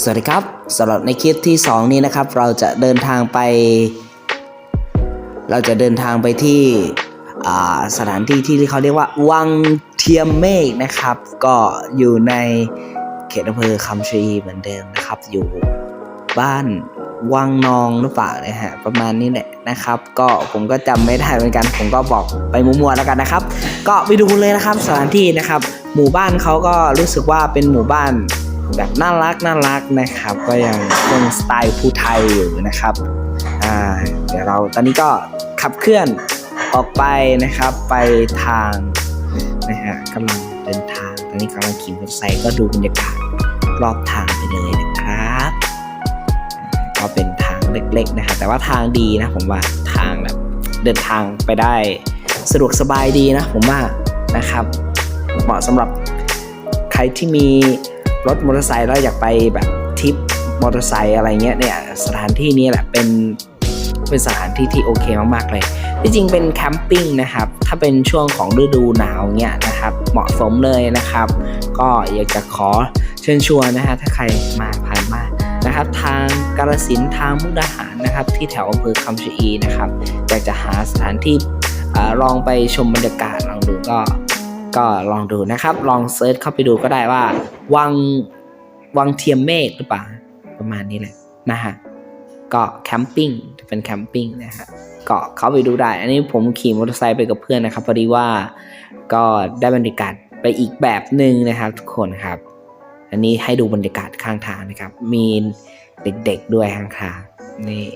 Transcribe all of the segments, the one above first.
สวัสดีครับสำหรับในคลิปที่ 2 นี้นะครับ เราจะเดินทางไป เราจะเดินทางไปที่สถานที่ที่เขาเรียกว่า วังเทียมเมฆนะครับ ก็อยู่ในเขตอำเภอคำชะอีเหมือนเดิมนะครับ อยู่บ้านวังนองหรือเปล่านะฮะประมาณนี้แหละนะครับ ก็ผมก็จำไม่ได้เหมือนกัน ผมก็บอกไปมั่วๆแล้วกันนะครับ ก็ไปดูเลยนะครับสถานที่นะครับ หมู่บ้านเขาก็รู้สึกว่าเป็นหมู่บ้าน แบบน่ารักน่ารักนะครับ ก็ยังคงสไตล์ผู้ไทยอยู่นะครับอ่าเดี๋ยวเราตอนนี้ก็ขับเคลื่อนออกไปนะครับไปทางนะฮะกำลังเดินทาง ตอนนี้กำลังขี่มอเตอร์ไซค์ก็ดูบรรยากาศรอบทางไปเลยนะครับ ก็เป็นทางเล็กๆนะครับแต่ว่าทางดีนะผมว่าทางแบบเดินทางไปได้สะดวกสบายดีนะผมว่านะครับเหมาะสำหรับใครที่มี รถมอเตอร์ไซค์แล้วอยากไปแบบทริปมอเตอร์ไซค์อะไรเงี้ยเนี่ยสถานที่นี้แหละเป็นเป็นสถานที่ที่โอเคมากๆเลยที่จริงเป็นแคมปิ้งนะครับ ถ้าเป็นช่วงของฤดูหนาวเงี้ยนะครับ เหมาะสมเลยนะครับ ก็อยากจะขอเชิญชวนนะฮะถ้าใครมาผ่านมานะครับ ทางกาลสินทางมุกดาหารนะครับ ที่แถวอำเภอคำชะอีนะครับ อยากจะหาสถานที่อลองไปชมบรรยากาศลองดูก็ ก็ลองดูนะครับ ลองเซิร์ชเข้าไปดูก็ได้ว่า วังวังเทียมเมฆหรือเปล่า ประมาณนี้แหละนะฮะก็แคมปิ้งเป็นแคมปิ้งนะฮะก็เข้าไปดูได้ อันนี้ผมขี่มอเตอร์ไซค์ไปกับเพื่อนนะครับพอดีว่าก็ได้บรรยากาศไปอีกแบบหนึ่งนะครับ ทุกคนครับ อันนี้ให้ดูบรรยากาศข้างทางนะครับ มีเด็กๆด้วยข้างทางนี่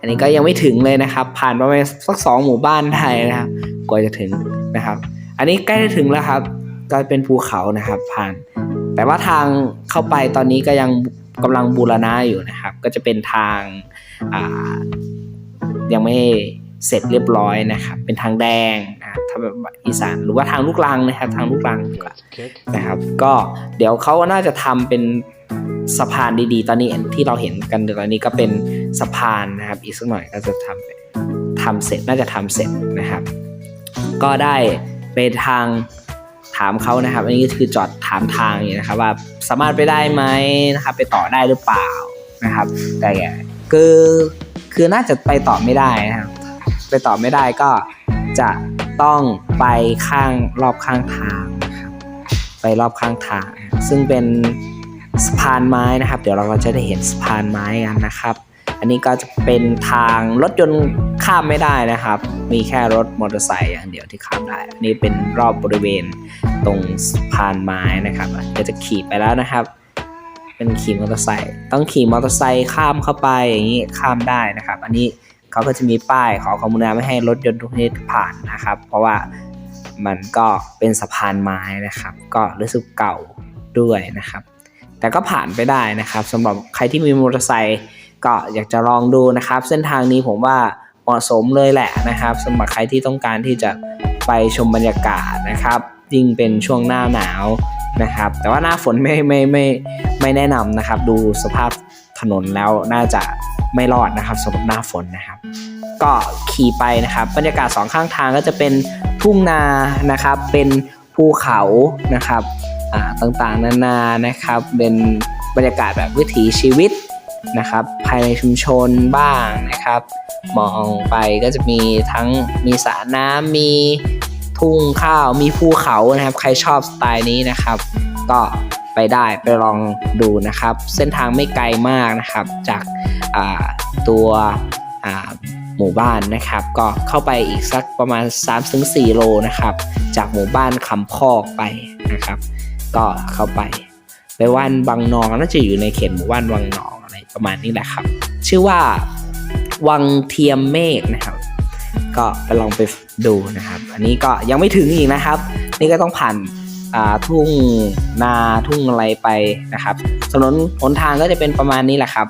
อันนี้ก็ยังไม่ถึงเลยนะครับ ผ่านประมาณสักสองหมู่บ้านได้นะครับกว่าจะถึงนะครับ อันนี้ใกล้จะถึงแล้วครับก็เป็นภูเขานะครับ ผ่าน แต่ว่าทางเข้าไปตอนนี้ก็ยังกำลังบูรณะอยู่นะครับ ก็จะเป็นทางยังไม่เสร็จเรียบร้อยนะครับ เป็นทางแดงนะถ้าแบบอีสานหรือว่าทางลูกรังนะครับ ทางลูกรังนะครับ ก็เดี๋ยวเขาน่าจะทำเป็นสะพานดีๆ ตอนนี้ที่เราเห็นกันตอนนี้ก็เป็นสะพานนะครับ อีกสักหน่อยก็จะทำทำเสร็จน่าจะทำเสร็จนะครับ ก็ได้ ไปทางถามเขานะครับ อันนี้คือจอดถามทางอยู่นะครับ ว่าสามารถไปได้ไหมนะครับ ไปต่อได้หรือเปล่านะครับ แต่คือคือน่าจะไปต่อไม่ได้นะครับ ไปต่อไม่ได้ก็จะต้องไปข้างรอบข้างทางไปรอบข้างทาง ซึ่งเป็นสะพานไม้นะครับ เดี๋ยวเราก็จะได้เห็นสะพานไม้กันนะครับ อันนี้ก็จะเป็นทางรถยนต์ข้ามไม่ได้นะครับ มีแค่รถมอเตอร์ไซค์อย่างเดียวที่ข้ามได้ อันนี้เป็นรอบบริเวณตรงสะพานไม้นะครับเดี๋ยวจะขี่ไปแล้วนะครับ เป็นขี่มอเตอร์ไซค์ ต้องขี่มอเตอร์ไซค์ข้ามเข้าไปอย่างนี้ข้ามได้นะครับ อันนี้เขาก็จะมีป้ายขอความุณาไม่ให้รถยนต์ทุกชนิดผ่านนะครับ เพราะว่ามันก็เป็นสะพานไม้นะครับ ก็รู้สึกเก่าด้วยนะครับ แต่ก็ผ่านไปได้นะครับสำหรับใครที่มีมอเตอร์ไซค์ ก็อยากจะลองดูนะครับ เส้นทางนี้ผมว่าเหมาะสมเลยแหละนะครับสำหรับใครที่ต้องการที่จะไปชมบรรยากาศนะครับ ยิ่งเป็นช่วงหน้าหนาวนะครับ แต่ว่าหน้าฝนไม่ไม่ไม่ไม่แนะนำนะครับ ดูสภาพถนนแล้วน่าจะไม่รอดนะครับสำหรับหน้าฝนนะครับ ก็ขี่ไปนะครับ บรรยากาศสองข้างทางก็จะเป็นทุ่งนานะครับ เป็นภูเขานะครับอ่าต่างๆนานานะครับ เป็นบรรยากาศแบบวิถีชีวิต นะครับ ภายในชุมชนบ้างนะครับ มองไปก็จะมีทั้งมีสระน้ำมีทุ่งข้าวมีภูเขานะครับ ใครชอบสไตล์นี้นะครับ ก็ไปได้ไปลองดูนะครับ เส้นทางไม่ไกลมากนะครับ จากตัวหมู่บ้านนะครับ ก็เข้าไปอีกสักประมาณ 3-4 โลนะครับ จากหมู่บ้านคำพอกไปนะครับ ก็เข้าไปไปว่านบางนองน่าจะอยู่ในเขตหมู่บ้านวังนอง ประมาณนี้แหละครับ ชื่อว่าวังเทียมเมฆนะครับ ก็ไปลองไปดูนะครับ อันนี้ก็ยังไม่ถึงอีกนะครับ นี่ก็ต้องผ่านทุ่งนาทุ่งอะไรไปนะครับถนนหนทางก็จะเป็นประมาณนี้แหละครับ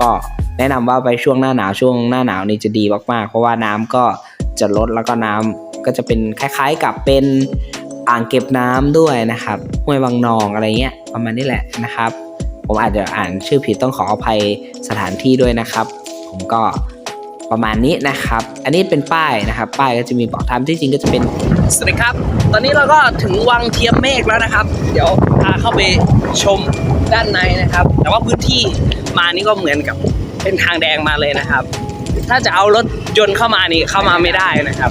ก็แนะนำว่าไปช่วงหน้าหนาวช่วงหน้าหนาวนี่จะดีมากๆ เพราะว่าน้ำก็จะลดแล้วก็น้ำก็จะเป็นคล้ายๆกับเป็นอ่างเก็บน้ำด้วยนะครับห้วยวังนองอะไรเงี้ยประมาณนี้แหละนะครับ ผมอาจจะอ่านชื่อผิดต้องขออภัยสถานที่ด้วยนะครับ ผมก็ประมาณนี้นะครับ อันนี้เป็นป้ายนะครับ ป้ายก็จะมีบอกทางที่จริงก็จะเป็นสวัสดีครับ ตอนนี้เราก็ถึงวังเทียมเมฆแล้วนะครับ เดี๋ยวพาเข้าไปชมด้านในนะครับ แต่ว่าพื้นที่มานี่ก็เหมือนกับเป็นทางแดงมาเลยนะครับ ถ้าจะเอารถยนต์เข้ามานี่เข้ามาไม่ได้นะครับ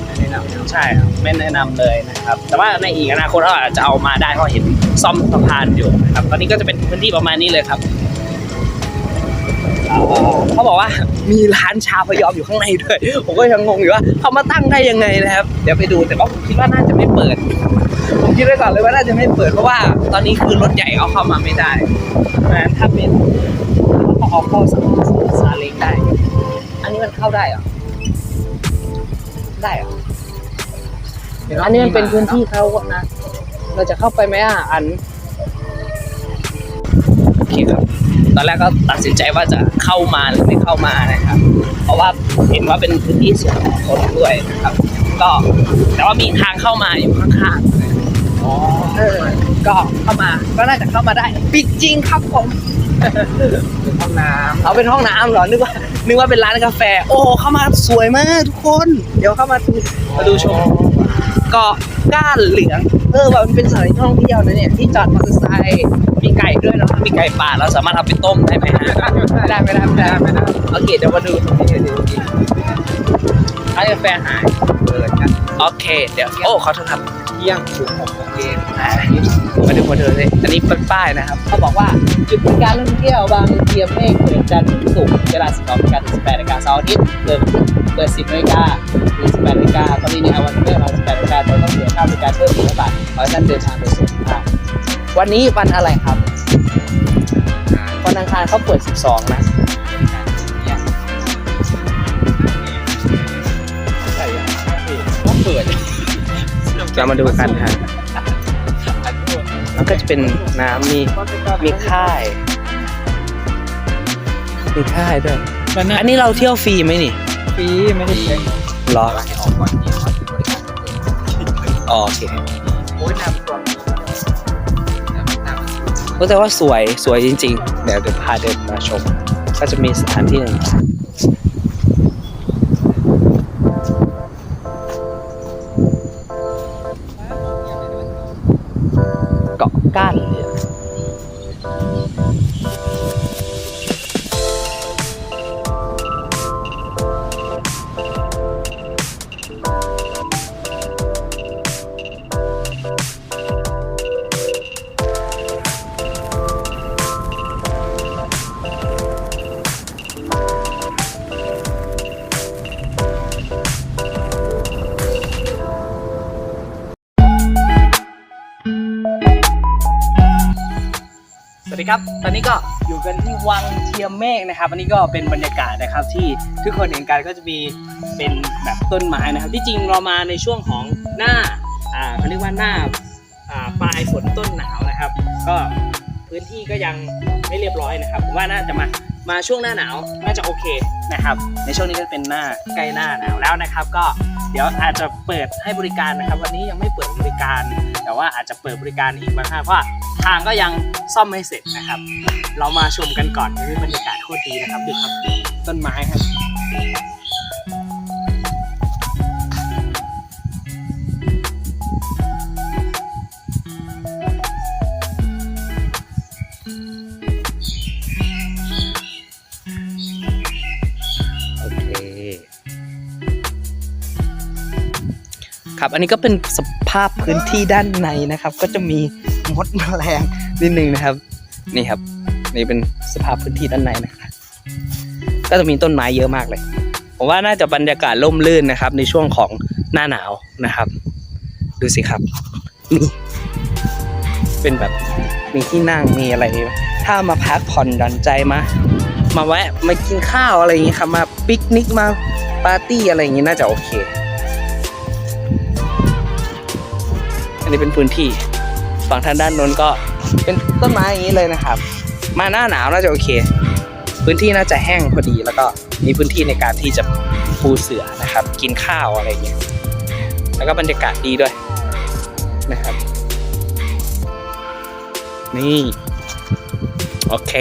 ใช่ครับไม่แนะนำเลยนะครับ แต่ว่าในอีกอนาคตเราอาจจะเอามาได้เพราะเห็น ซ่อมสะพานอยู่นะครับ ตอนนี้ก็จะเป็นพื้นที่ประมาณนี้เลยครับเขาบอกว่ามีร้านชาพยอมอยู่ข้างในด้วย ผมก็ยังงงอยู่ว่าเขามาตั้งได้ยังไงนะครับ เดี๋ยวไปดูแต่ว่าผมคิดว่าน่าจะไม่เปิด ผมคิดไว้ก่อนเลยว่าน่าจะไม่เปิดเพราะว่า ตอนนี้คือรถใหญ่เอาเข้ามาไม่ได้เพราะฉะนั้นถ้าเป็นถ้าเขาเอาเข้าสซาเล้งได้ อันนี้มันเข้าได้เหรอ ได้เหรออันนี้มันเป็นพื้นที่เขานะ เราจะเข้าไปไหมอะอันโอเคครับ ตอนแรกก็ตัดสินใจว่าจะเข้ามาหรือไม่เข้ามานะครับ เพราะว่าเห็นว่าเป็นพื้นที่ส่วนบุคคลด้วยนะครับ ก็แต่ว่ามีทางเข้ามาอยู่ข้างๆอ๋อเออก็เข้ามาก็น่าจะเข้ามาได้ ปิดจริงครับผมเป็นห้องน้เอาเป็นห้องน้ำเหรอ นึกว่านึกว่าเป็นร้านกาแฟ โอ้โหเข้ามาสวยมากทุกคน เดี๋ยวเข้ามาดูมาดูชม เกาะก้านเหลืองเออแบบมันเป็นสถานที่ท่องเที่ยวนะเนี่ยที่จอดมอเตอร์ไซค์มีไก่ด้วยเนาะมีไก่ป่าเราสามารถเอาไปต้มได้ไหมฮะไม่ได้ไม่ได้ไม่ได้ไม่ได้โอเคเดี๋ยวมาดูตรงนี้เดี๋ยวดูร้านกาแฟหายำเปิดกันโอเค เดี๋ยวโอ้ขอโทษครับเที่ยงถึงหกโมงเย็นอ่ามาดูมาดูเลยอันนี้เป็นป้ายนะครับ เขาบอกว่าจุดบริการท่องเที่ยวบางเทียมเมฆเปิดจันทร์ถึงศุกร์เวลา12นาฬิกาถึง18นาฬิกาเสาร์อาทิตย์เปิดเปิด10นาฬิกาถึง18นาฬิกา ขอให้ท่านเดินทางโดยสวัสดิภาพวันนี้วันอะไรครับวันอังคารเขาเปิด 12 นะใช่ต้องเปิดเรามาดูกันฮะแล้วก็จะเป็นน้ำมีมีค่ายมีค่ายด้วยอันนี้เราเที่ยวฟรีไหมนี่ฟรีไม่ได้เช็ครอให้ออกก่อนที่เขาจะบริการอ๋อโอเคโอ้ยนำตัวก็แต่ว่าสวยสวยจริงๆเดี๋ยวเดี๋ยวพาเดินมาชม ก็จะมีสถานที่หนึ่ง ดีครับ ตอนนี้ก็อยู่กันที่วังเทียมเมฆนะครับ อันนี้ก็เป็นบรรยากาศนะครับที่ทุกคนเห็นกันก็จะมีเป็นแบบต้นไม้นะครับ ที่จริงเรามาในช่วงของหน้า อ่าเขาเรียกว่าหน้า อ่าปลายฝนต้นหนาวนะครับ ก็พื้นที่ก็ยังไม่เรียบร้อยนะครับ ผมว่าน่าจะมา มาช่วงหน้าหนาวน่าจะโอเคนะครับ ในช่วงนี้ก็เป็นหน้าใกล้หน้าหนาวแล้วนะครับ ก็เดี๋ยวอาจจะเปิดให้บริการนะครับ วันนี้ยังไม่เปิดบริการ แต่ว่าอาจจะเปิดบริการอีกบางครั้งเพราะ ทางก็ยังซ่อมไม่เสร็จนะครับ เรามาชมกันก่อนนี่บรรยากาศโคตรดีนะครับดูครับต้นไม้ครับโอเคครับอันนี้ก็เป็นสภาพพื้นที่ด้านในนะครับ ก็จะมี มดแมลงนิดนึงนะครับ นี่ครับ นี่เป็นสภาพพื้นที่ด้านในนะครับก็จะมีต้นไม้เยอะมากเลย ผมว่าน่าจะบรรยากาศร่มรื่นนะครับ ในช่วงของหน้าหนาวนะครับ ดูสิครับมีเป็นแบบมีที่นั่งมีอะไรนี้ถ้ามาพักผ่อนหย่อนใจมา มาแวะมากินข้าวอะไรอย่างงี้ครับมาปิกนิกมาปาร์ตี้อะไรอย่างงี้น่าจะโอเค อันนี้เป็นพื้นที่ ฝั่งทางด้านนู้นก็เป็นต้นไม้อย่างนี้เลยนะครับ มาหน้าหนาวน่าจะโอเค พื้นที่น่าจะแห้งพอดีแล้วก็มีพื้นที่ในการที่จะปูเสือนะครับ กินข้าวอะไรอย่างเงี้ยแล้วก็บรรยากาศดีด้วยนะครับ นี่ โอเค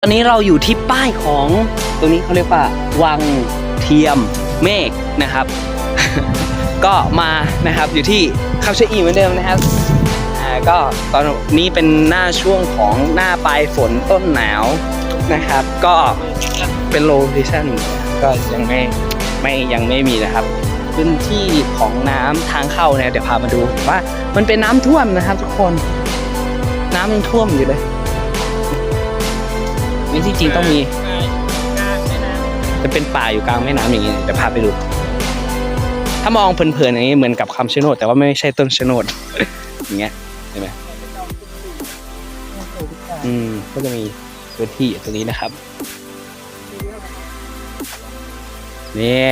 ตอนนี้เราอยู่ที่ป้ายของตรงนี้เขาเรียกว่าวัง เทียมเมฆนะครับ ก็มานะครับอยู่ที่คำชะอีเหมือนเดิมนะครับก็ตอนนี้เป็นหน้าช่วงของหน้าปลายฝนต้นหนาวนะครับ ก็เป็นโลเคชั่นก็ยังไม่ไม่ยังไม่มีนะครับ พื้นที่ของน้ำทางเข้าเนี่ยเดี๋ยวพามาดูว่ามันเป็นน้ำท่วมนะครับ ทุกคน น้ำยังท่วมอยู่เลยนี่ที่จริงต้องมี จะเป็นป่าอยู่กลางแม่น้ำอย่างนี้เดี๋ยวพาไปดู ถ้ามองเพลินๆอย่างนี้เหมือนกับคำชะโนดแต่ว่าไม่ใช่ต้นชะโนดอย่างเงี้ยเห็นไหมอืมก็จะมีพื้นที่อยู่ตรงนี้นะครับนี่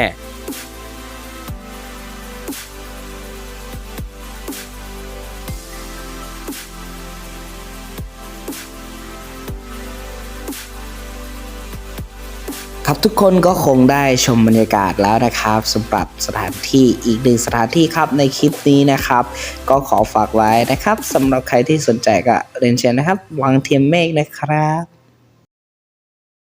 ครับทุกคนก็คงได้ชมบรรยากาศแล้วนะครับสำหรับสถานที่อีกหนึ่งสถานที่ครับในคลิปนี้นะครับ ก็ขอฝากไว้นะครับสำหรับใครที่สนใจก็เรียนเชิญนะครับ วังเทียมเมฆนะครับ